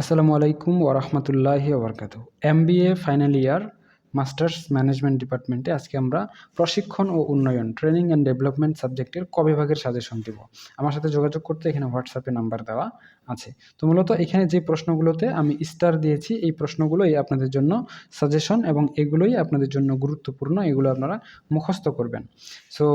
আসসালামু আলাইকুম ওরহমতুল্লাহি ওবরকাত M B A final year masters management ডিপার্টমেন্টে আজকে আমরা প্রশিক্ষণ ও উন্নয়ন, ট্রেনিং অ্যান্ড ডেভেলপমেন্ট সাবজেক্টের কবে ভাগের সাজেশন দিব। আমার সাথে যোগাযোগ করতে এখানে হোয়াটসঅ্যাপে নাম্বার দেওয়া আছে। তো মূলত এখানে যে প্রশ্নগুলোতে আমি স্টার দিয়েছি, এই প্রশ্নগুলোই আপনাদের জন্য সাজেশন এবং এগুলোই আপনাদের জন্য গুরুত্বপূর্ণ, এগুলো আপনারা মুখস্থ করবেন। সো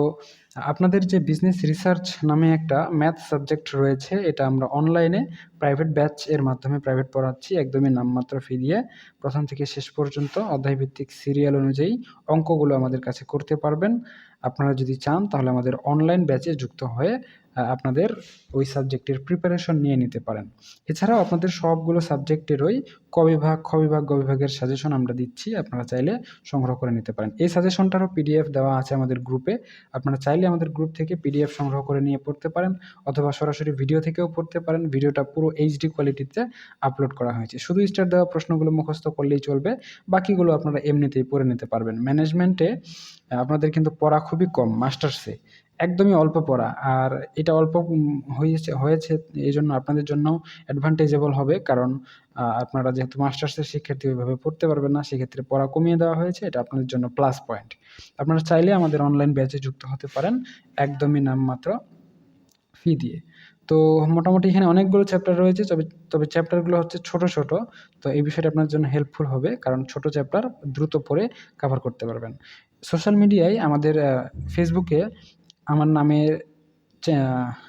আপনাদের যে বিজনেস রিসার্চ নামে একটা ম্যাথ সাবজেক্ট রয়েছে, এটা আমরা অনলাইনে প্রাইভেট ব্যাচ এর মাধ্যমে প্রাইভেট পড়াচ্ছি, একদমই নামমাত্র ফি দিয়ে। প্রথম থেকে শেষ পর্যন্ত অধ্যায়ভিত্তিক সিরিয়াল অনুযায়ী অঙ্কগুলো আমাদের কাছে করতে পারবেন। আপনারা যদি চান, তাহলে আমাদের অনলাইন ব্যাচে যুক্ত হয়ে আপনাদের ওই সাবজেক্টের প্রিপারেশন নিয়ে নিতে পারেন। এছাড়াও আপনাদের সবগুলো সাবজেক্টেরই ক বিভাগ খ বিভাগ গ বিভাগের সাজেশন আমরা দিচ্ছি। আপনারা চাইলে সংগ্রহ করে নিতে পারেন। এই সাজেশনটারও পিডিএফ দেওয়া আছে আমাদের গ্রুপে আপনারা চাইলে আমাদের গ্রুপ থেকে পিডিএফ সংগ্রহ করে নিয়ে পড়তে পারেন, অথবা সরাসরি ভিডিও থেকেও পড়তে পারেন। ভিডিওটা পুরো এইচডি কোয়ালিটিতে আপলোড করা হয়েছে। শুধু স্টার দেওয়া প্রশ্নগুলো মুখস্থ করলেই চলবে, বাকিগুলো আপনারা এমনিতেই পড়ে নিতে পারবেন। ম্যানেজমেন্টে আপনাদের কিন্তু পড়া খুবই কম, মাস্টার্সে একদমই অল্প পড়া। আর এটা অল্প হয়েছে হয়েছে এই জন্য আপনাদের জন্য অ্যাডভান্টেজেবল হবে। কারণ আপনারা যেহেতু মাস্টার্সের শিক্ষার্থী ওইভাবে পড়তে পারবেন না, সেক্ষেত্রে পড়া কমিয়ে দেওয়া হয়েছে। এটা আপনাদের জন্য প্লাস পয়েন্ট আপনারা চাইলে আমাদের অনলাইন ব্যাচে যুক্ত হতে পারেন। একদমই নামমাত্র ফি দিয়ে। তো মোটামুটি এখানে অনেকগুলো চ্যাপ্টার রয়েছে, তবে তবে চ্যাপ্টারগুলো হচ্ছে ছোট ছোট। তো এই বিষয়টা আপনার জন্য হেল্পফুল হবে। কারণ ছোট চ্যাপ্টার দ্রুত পড়ে কাভার করতে পারবেন। সোশ্যাল মিডিয়ায় আমাদের ফেসবুকে আমার নামের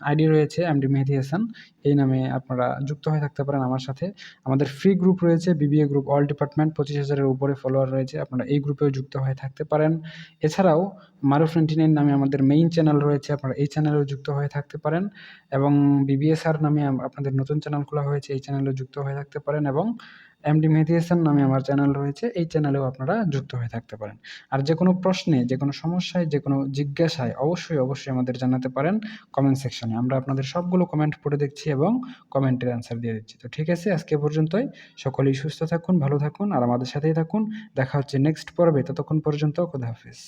আইডি রয়েছে এমডি মেহেদি হাসান। এই নামে আপনারা যুক্ত হয়ে থাকতে পারেন আমার সাথে। আমাদের ফ্রি গ্রুপ রয়েছে বিবিএ গ্রুপ অল ডিপার্টমেন্ট পঁচিশ হাজারের উপরে ফলোয়ার রয়েছে, আপনারা এই গ্রুপেও যুক্ত হয়ে থাকতে পারেন। এছাড়াও মারুফ টোয়েন্টি নামে আমাদের মেইন চ্যানেল রয়েছে, আপনারা এই চ্যানেলেও যুক্ত হয়ে থাকতে পারেন। এবং বিবিএসআর নামে আপনাদের নতুন চ্যানেল খোলা হয়েছে, এই চ্যানেলেও যুক্ত হয়ে থাকতে পারেন। এবং এমডি মেহেদি হাসান নামে আমার চ্যানেল রয়েছে, এই চ্যানেলেও আপনারা যুক্ত হয়ে থাকতে পারেন। আর যে কোনো প্রশ্নে, যে কোনো সমস্যায়, যে কোনো জিজ্ঞাসায় অবশ্যই অবশ্যই আমাদের জানাতে পারেন কমেন্ট সেকশনে আমরা আপনাদের সবগুলো কমেন্ট পড়ে দেখছি এবং কমেন্টের অ্যান্সার দিয়ে দিচ্ছি। তো ঠিক আছে, আজকে পর্যন্তই। সকলেই সুস্থ থাকুন, ভালো থাকুন, আর আমাদের সাথেই থাকুন। দেখা হচ্ছে নেক্সট পর্বে। ততক্ষণ পর্যন্ত খোদা হাফিজ।